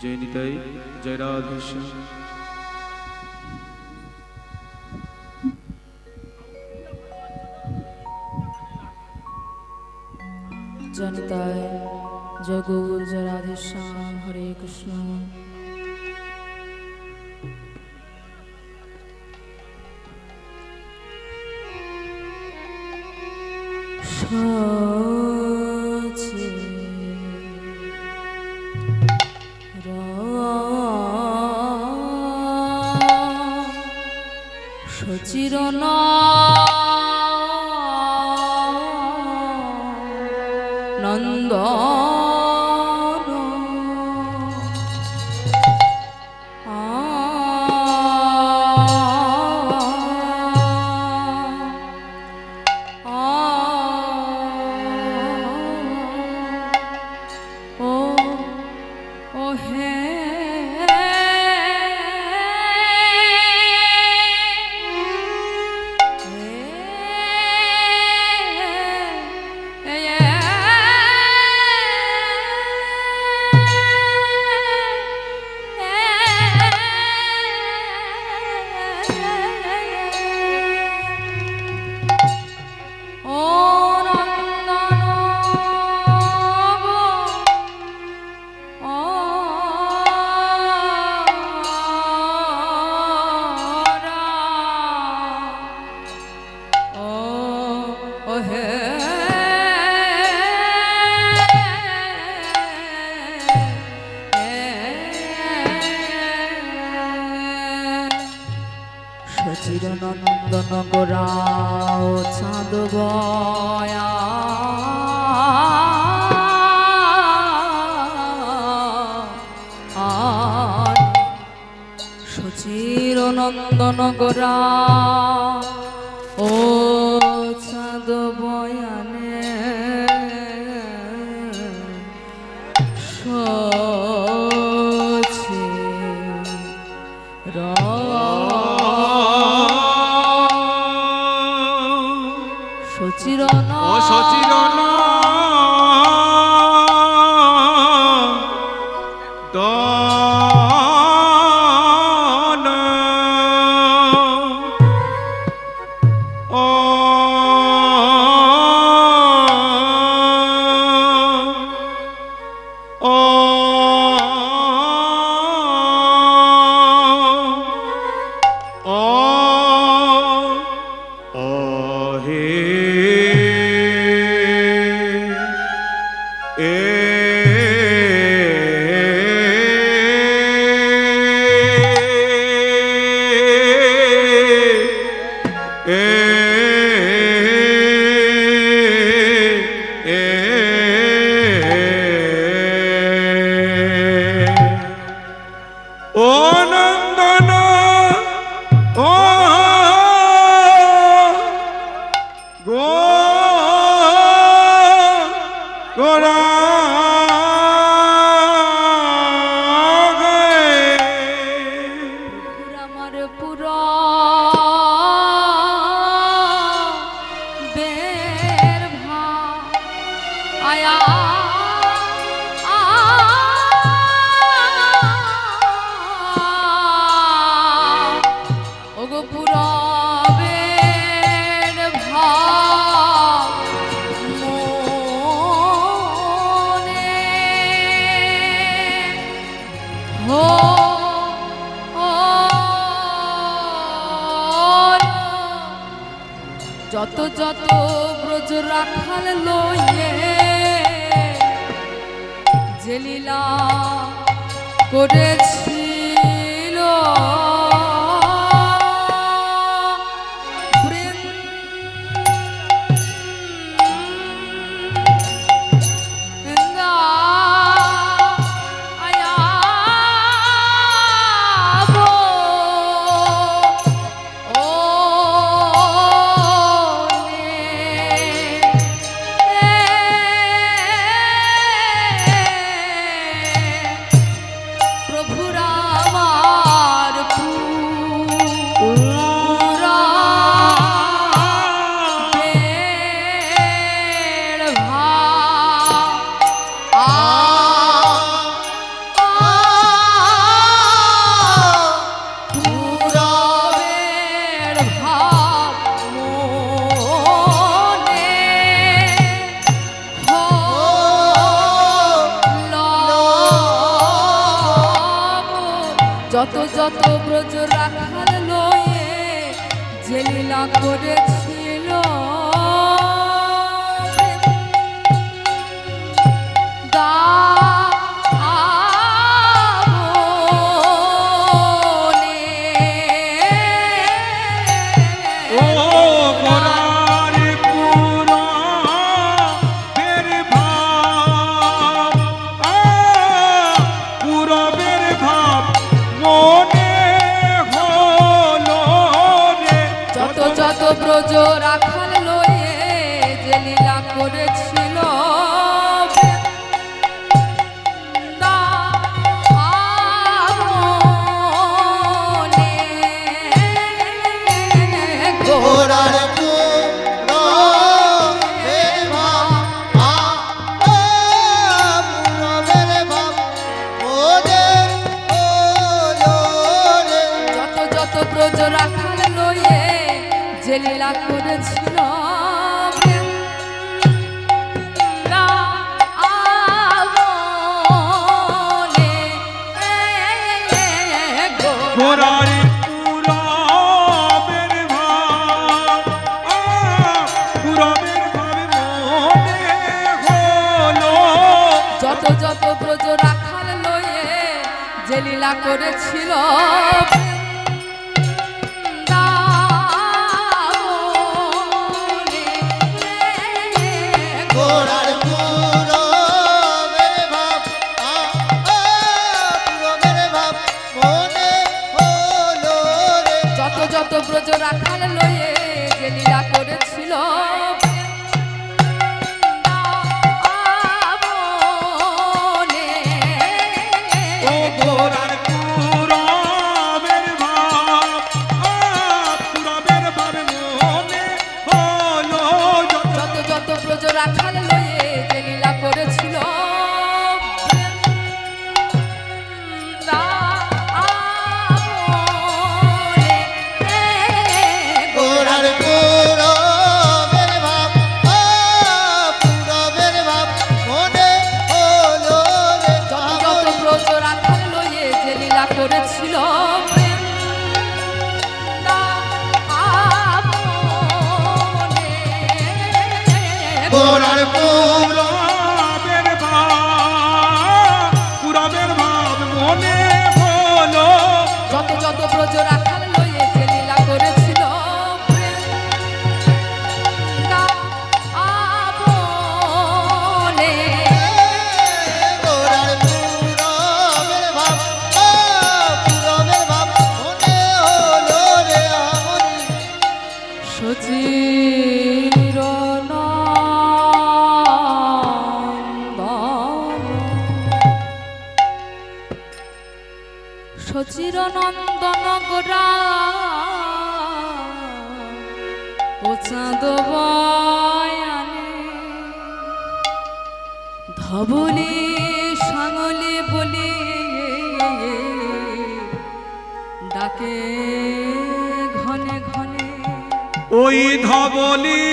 জয় নিতাই জয় রাধেশ্যাম জনিতায় জয় গৌর জয় রাধেশ্যাম হরে কৃষ্ণ। সচে সচির নন্দ সচির নন্দন গোরাও চাঁদ বয়া। আর সচির নন্দন গোরা যত ব্রজ রাখাল লইয়ে যে লীলা করেছিল যত ব্রজ রাখাল নয়ে জেলিলা করেছে যে লীলা করেছিল ব্রজ রাখাল লই ও চাঁদ বয়ানে ধবলে সাঙলে বলে ডাকে ঘনে ঘনে। ওই ধবলি,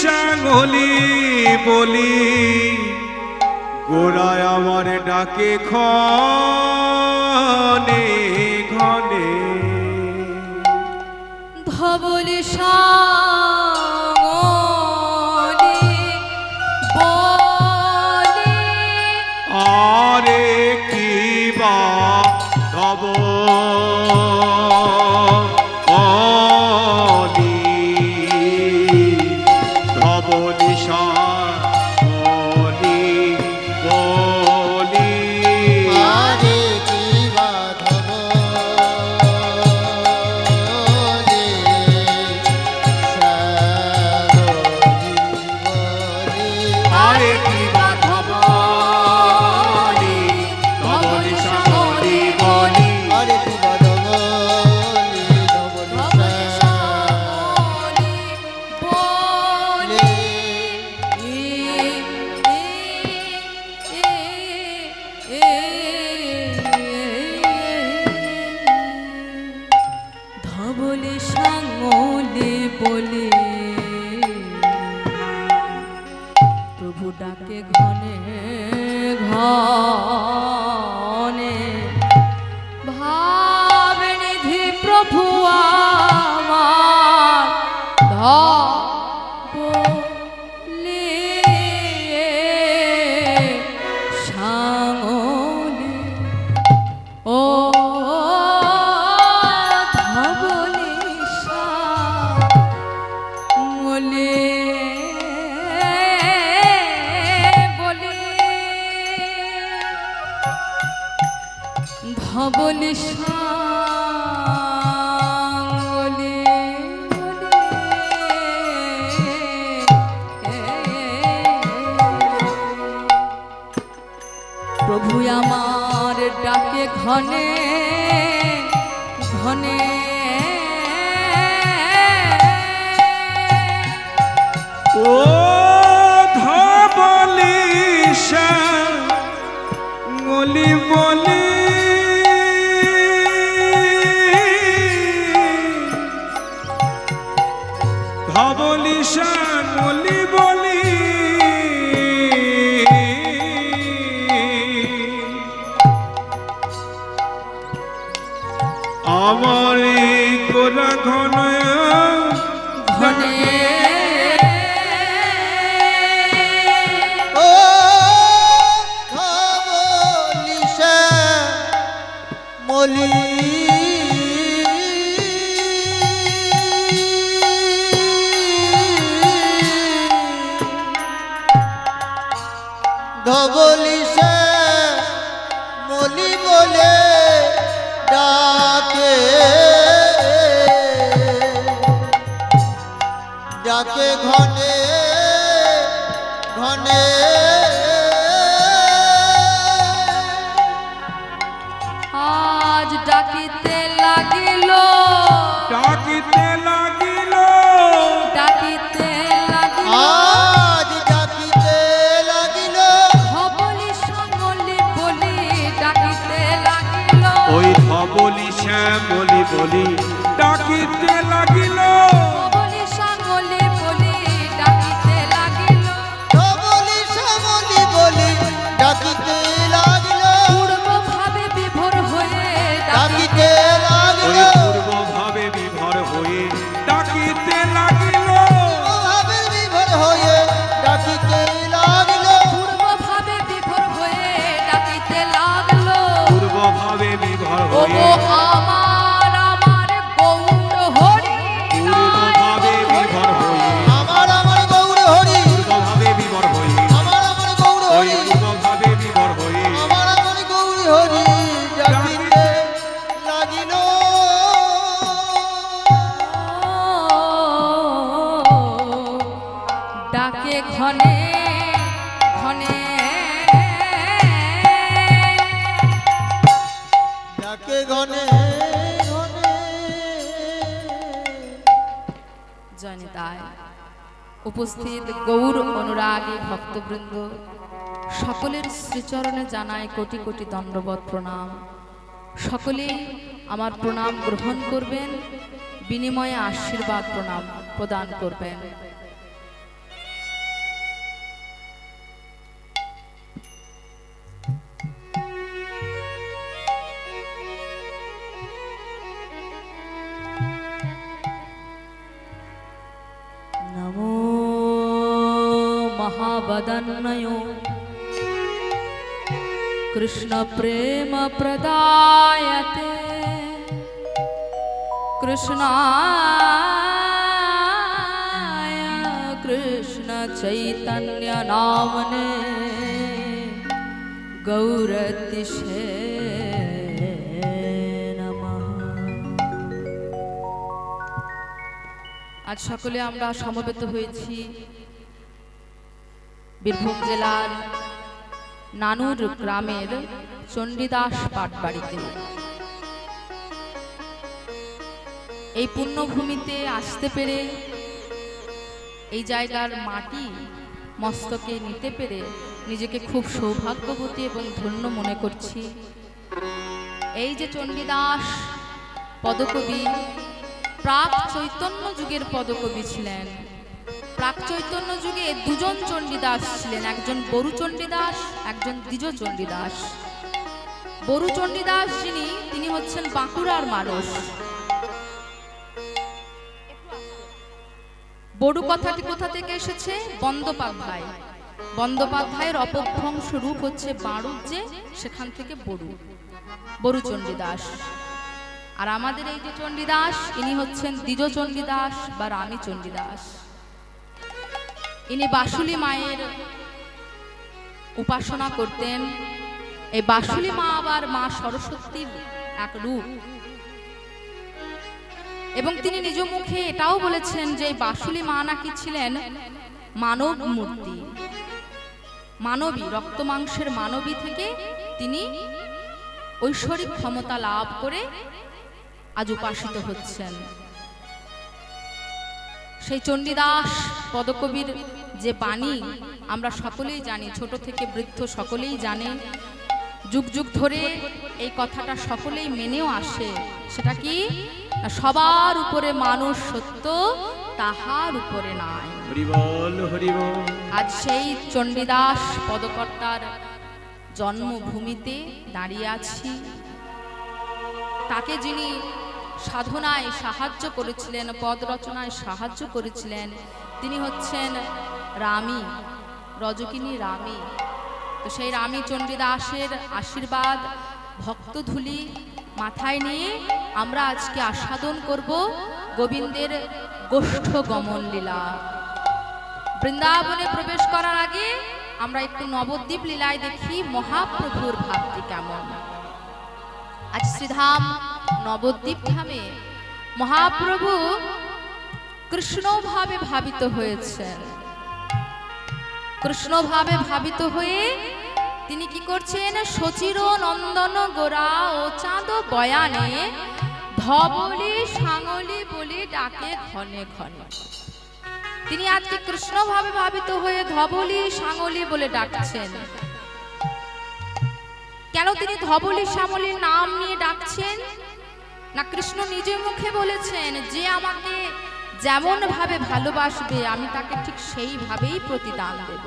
সাঙলি বলি, গোড়ায় আমার ডাকে খ সার বলি বলি জনিতায় উপস্থিত গৌর অনুরাগী ভক্তবৃন্দ, সকলের শ্রীচরণে জানায় কোটি কোটি দণ্ডবত প্রণাম। সকলেই আমার প্রণাম গ্রহণ করবেন, বিনিময়ে আশীর্বাদ প্রণাম প্রদান করবেন। প্রদায়তে কৃষ্ণায় কৃষ্ণ চৈতন্য নামনে গৌরতিষে আজ সকলে আমরা সমবেত হয়েছি। বীরভূম জেলার নানুর গ্রামের চণ্ডীদাস পাটবাড়িতে। এই পুণ্যভূমিতে আসতে পেরে, এই জায়গার মাটি মস্তকে নিতে পেরে নিজেকে খুব সৌভাগ্যবতী এবং ধন্য মনে করছি। এই যে চণ্ডীদাস পদকবি, প্রাক চৈতন্য যুগের পদকবি ছিলেন প্রাক চৈতন্য যুগে দুজন চণ্ডীদাস ছিলেন। একজন বরু চণ্ডীদাস, একজন দ্বিজ চণ্ডীদাস। বরু চণ্ডীদাস যিনি, তিনি হচ্ছেন বাঁকুড়ার মানুষ। বড়ু কথাটি কোথা থেকে এসেছে? বন্দ্যোপাধ্যায়। বন্দ্যোপাধ্যায়ের অপভ্রংশ রূপ হচ্ছে বাড়ুর যে সেখান থেকে বড়ু। বরু চণ্ডীদাস। আর আমাদের এই যে চণ্ডীদাস, ইনি হচ্ছেন দ্বিজ চণ্ডীদাস বা রামী চণ্ডীদাস। ইনি বাসুলি মায়ের উপাসনা করতেন। এই বাসুলি মা আবার মা সরস্বতীর এক রূপ। এবং তিনি নিজ মুখে এটাও বলেছেন যে বাসুলি মা নাকি ছিলেন মানব মূর্তি। মানবী, রক্ত মাংসের মানবী থেকে তিনি ঐশ্বরিক ক্ষমতা লাভ করে আজ উপাসিত হচ্ছেন। সেই চণ্ডীদাস পদকবির যে বাণী আমরা সকলেই জানি ছোট থেকে বৃদ্ধ সকলেই জানে। যুগ যুগ ধরে এই কথাটা সকলেই মেনেও আসে। সেটা কি? সবার উপরে মানুষ সত্য তাহার উপরে নাই। আজ সেই চণ্ডীদাস পদকর্তার জন্মভূমিতে দাঁড়িয়ে আছি। তাকে যিনি সাধনায় সাহায্য করেছিলেন পদ রচনায় সাহায্য করেছিলেন তিনি হচ্ছেন রামী, রজকিনী রামী। তো সেই রামী চণ্ডীদাসের আশীর্বাদ, ভক্তধুলি মাথায় নিয়ে আমরা আজকে আস্বাদন করব গোবিন্দের গোষ্ঠ গমন লীলা। বৃন্দাবনে প্রবেশ করার আগে আমরা একটু নবদ্বীপ লীলায় দেখি মহাপ্রভুর ভাবটি কেমন। আজ শ্রীধাম নবদ্বীপ ধামে মহাপ্রভু কৃষ্ণভাবে ভাবিত হয়েছেন কৃষ্ণভাবে ভাবিত হয়ে তিনি কি করছেন? সচির নন্দন গোরা ও চাঁদ বয়ানে ধবলি সাঙলি বলে ডাকে ঘনে ঘনে। তিনি আজকে কৃষ্ণভাবে ভাবিত হয়ে ধবলি সাঙলি বলে ডাকছেন। কেন তিনি ধবলি শ্যামলির নাম নিয়ে ডাকছেন? না কৃষ্ণ নিজে মুখে বলেছেন যে আমাকে যেমন ভাবে ভালোবাসবে আমি তাকে ঠিক সেইভাবেই প্রতিদান দেব।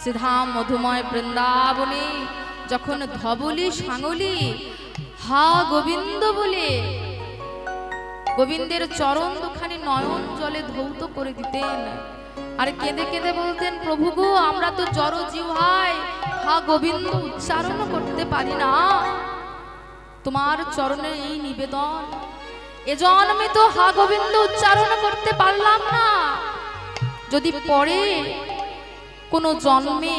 শ্রীধাম মধুময় বৃন্দাবনে যখন ধবলি সাঙলি হা গোবিন্দ বলে গোবিন্দের চরণ দুখানি নয়ন জলে ধৌত করে দিতেন। আর কেঁদে কেঁদে বলতেন প্রভু গো আমরা তো জড় জিহাই হা গোবিন্দ উচ্চারণ করতে পারি না। তোমার চরণে এই নিবেদন এ জন্মে তো হা গোবিন্দ উচ্চারণ করতে পারলাম না। যদি পরে কোনো জন্মে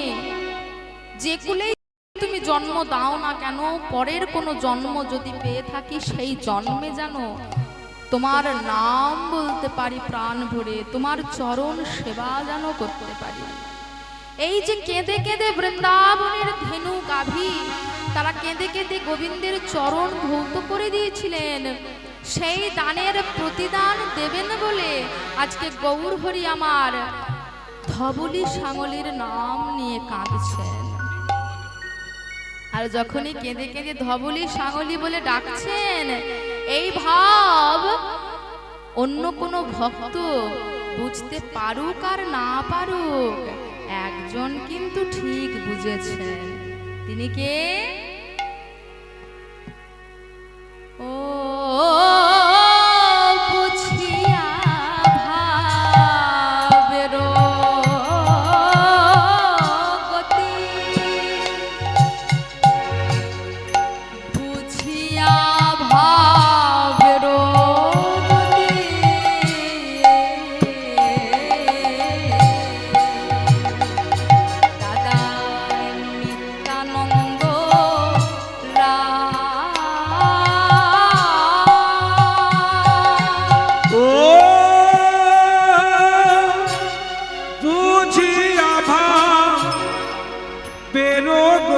যে কুলেই তুমি জন্ম দাও না কেন, পরের কোনো জন্ম যদি পেয়ে থাকি সেই জন্মে যেন তোমার নাম বলতে পারি, প্রাণ ভরে তোমার চরণ সেবা যেন করতে পারি। এই যে কেঁদে কেঁদে বৃন্দাবনের ধেনু গাভী, তারা কেঁদে কেঁদে গোবিন্দের চরণ ধৌত করে দিয়েছিলেন। সেই দানের প্রতিদান দেবেন বলে আজকে গৌর হরি আমার ধবলি সাঙলির নাম নিয়ে কাঁদছেন। আর যখনই কেঁদে কেঁদে ধবলি সাঙলি বলে ডাকছেন, এই ভাব অন্য কোনো ভক্ত বুঝতে পারুক আর না পারুক, একজন কিন্তু ঠিক বুঝেছেন। তিনি কে? ও